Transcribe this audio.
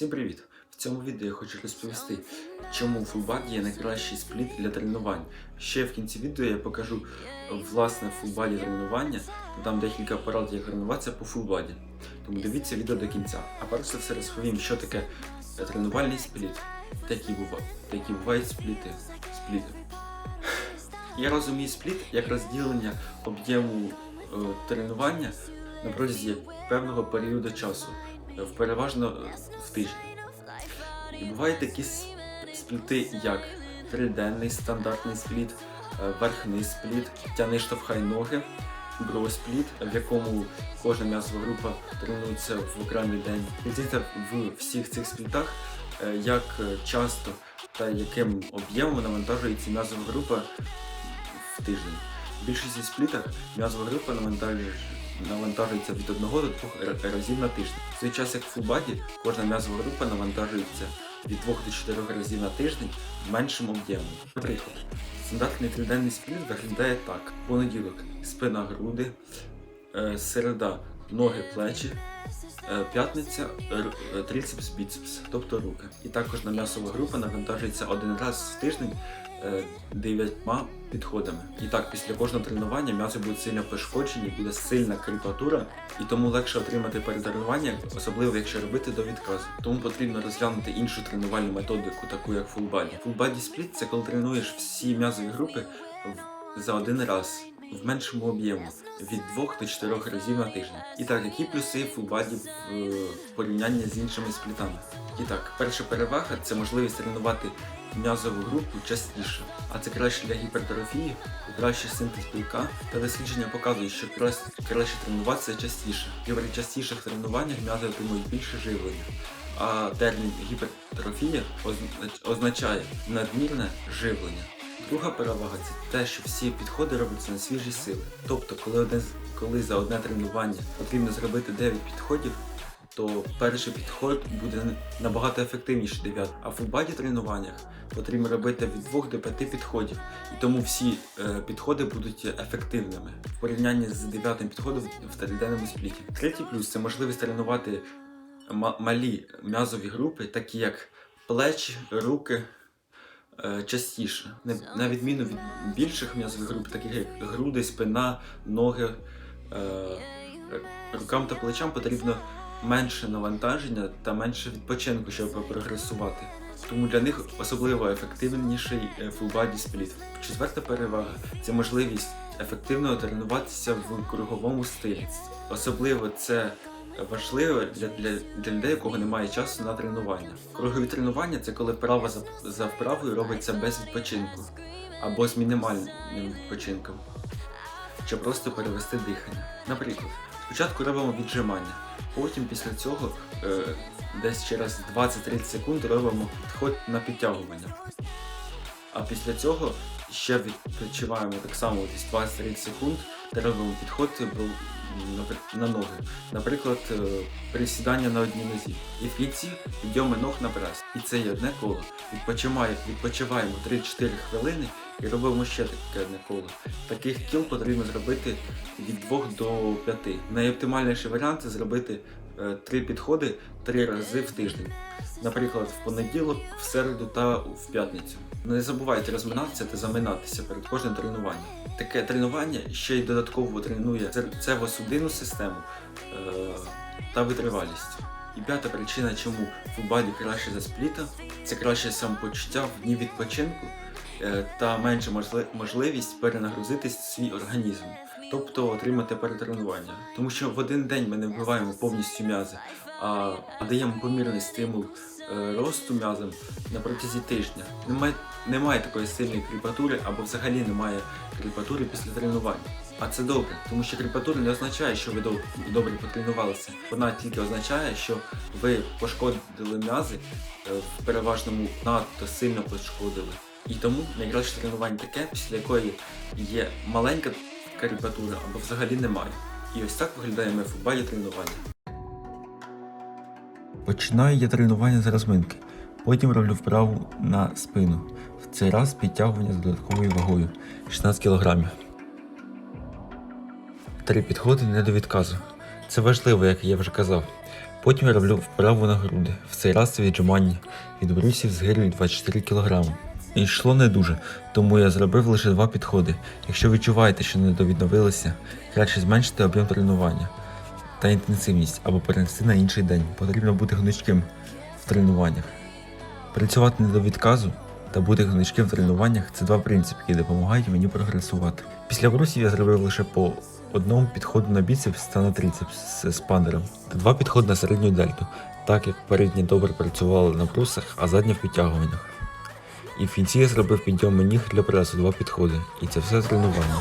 Всім привіт! В цьому відео я хочу розповісти, чому фулбаді є найкращий спліт для тренувань. Ще в кінці відео я покажу власне фулбаді тренування, дам декілька порад, як тренуватися по фулбаді. Тому дивіться відео до кінця. А перш за все розповім, що таке тренувальний спліт, такі бувають, такі бувають спліти. спліти. Я розумію спліт як розділення об'єму е, тренування на протязі певного періоду часу, в переважно в тиждень. І бувають такі спліти, як триденний стандартний спліт, е, верхний спліт, тяни штовхай ноги, броспліт, в якому кожна м'язова група тренується в окремий день. Різниця в всіх цих сплітах, е, як часто та яким об'ємом навантажується м'язова група в тиждень. В більшості сплітах м'язова група навантажує навантажується від 1 до 2 разів на тиждень. В той час як в фулбаді кожна м'язова група навантажується від 2 до 4 разів на тиждень в меншому. Наприклад, стандартний триденний спліт виглядає так: понеділок спина груди, е, середа ноги плечі, п'ятниця р- е, трицепс біцепс, тобто руки. І також на м'ясова група навантажується один раз в тиждень е, дев'ятьма підходами. І так, після кожного тренування м'язи будуть сильно пошкоджені, буде сильна кріпатура, і тому легше отримати перетренування, особливо якщо робити до відказу. Тому потрібно розглянути іншу тренувальну методику, таку як фулбаді. Фулбаді спліт це коли тренуєш всі м'язові групи за один раз. В меншому об'єму від 2 до 4 разів на тиждень. І так, які плюси фулбаді в е, порівнянні з іншими сплітами? І так, перша перевага це можливість тренувати м'язову групу частіше, а це краще для гіпертрофії, кращий синтез білка та дослідження показують, що краще тренуватися частіше. І при частіших тренуваннях м'язи отримують більше живлення. А термін гіпертрофія означає надмірне живлення. Друга перевага це те, що всі підходи робляться на свіжі сили. Тобто, коли, один, коли за одне тренування потрібно зробити 9 підходів, то перший підход буде набагато ефективніший 9. А в фулбаді тренуваннях потрібно робити від 2 до 5 підходів. І тому всі е, підходи будуть ефективними в порівнянні з дев'ятим підходом в триденному спліті. Третій плюс це можливість тренувати ма- малі м'язові групи, такі як плечі, руки. Е, Частіше, Не- на відміну від більших м'язових груп, таких як груди, спина, ноги, е, рукам та плечам потрібно менше навантаження та менше відпочинку, щоб прогресувати. Тому для них особливо ефективніший е, full-body спліт. Четверта перевага це можливість ефективно тренуватися в круговому стилі. Особливо це важливо для, для, для людей, у кого немає часу на тренування. Кругові тренування це коли вправа за, за вправою робиться без відпочинку або з мінімальним відпочинком, щоб просто перевести дихання. Наприклад, спочатку робимо віджимання, потім після цього е, десь через 20-30 секунд робимо підход на підтягування. А після цього ще відпочиваємо так само десь 20-30 секунд та робимо підход на ноги. Наприклад, е, присідання на одній нозі. І в кінці підйоми ног на прес. І це є одне коло. Відпочиваємо, відпочиваємо 3-4 хвилини і робимо ще таке одне коло. Таких кіл потрібно зробити від 2 до 5. Найоптимальніший варіант це зробити е, три підходи три рази в тиждень. Наприклад, в понеділок, в середу та в п'ятницю. Не забувайте розминатися та заминатися перед кожним тренуванням. Таке тренування ще й додатково тренує серцево-судинну систему е, та витривалість. І п'ята причина, чому футбалі краще за спліта, це краще самопочуття в дні відпочинку е, та менша можли- можливість перенагрузити свій організм, тобто отримати перетренування. Тому що в один день ми не вбиваємо повністю м'язи, а даємо помірний стимул е, росту м'язам на протязі тижня. Немає, немає такої сильної кріпатури або взагалі немає кріпатури після тренування. А це добре, тому що кріпатура не означає, що ви доб- добре потренувалися. Вона тільки означає, що ви пошкодили м'язи е, в переважному надто сильно пошкодили. І тому найкраще тренування таке, після якої є маленька кріпатура або взагалі немає. І ось так виглядає моє футболі тренування. Починаю я тренування з розминки. Потім роблю вправу на спину. В цей раз підтягування з додатковою вагою 16 кг. Три підходи не до відказу. Це важливо, як я вже казав. Потім я роблю вправу на груди. В цей раз віджимання від брусів з гирю 24 кг. І йшло не дуже, тому я зробив лише два підходи. Якщо відчуваєте, що не довідновилися, краще зменшити об'єм тренування та інтенсивність або перенести на інший день. Потрібно бути гнучким в тренуваннях. Працювати не до відказу та бути гнучким в тренуваннях це два принципи, які допомагають мені прогресувати. Після брусів я зробив лише по одному підходу на біцепс та на трицепс з спандером, та два підходи на середню дельту, так як передні добре працювали на брусах, а задні в підтягуваннях. І в кінці я зробив підйоми ніг для пресу два підходи, і це все тренування.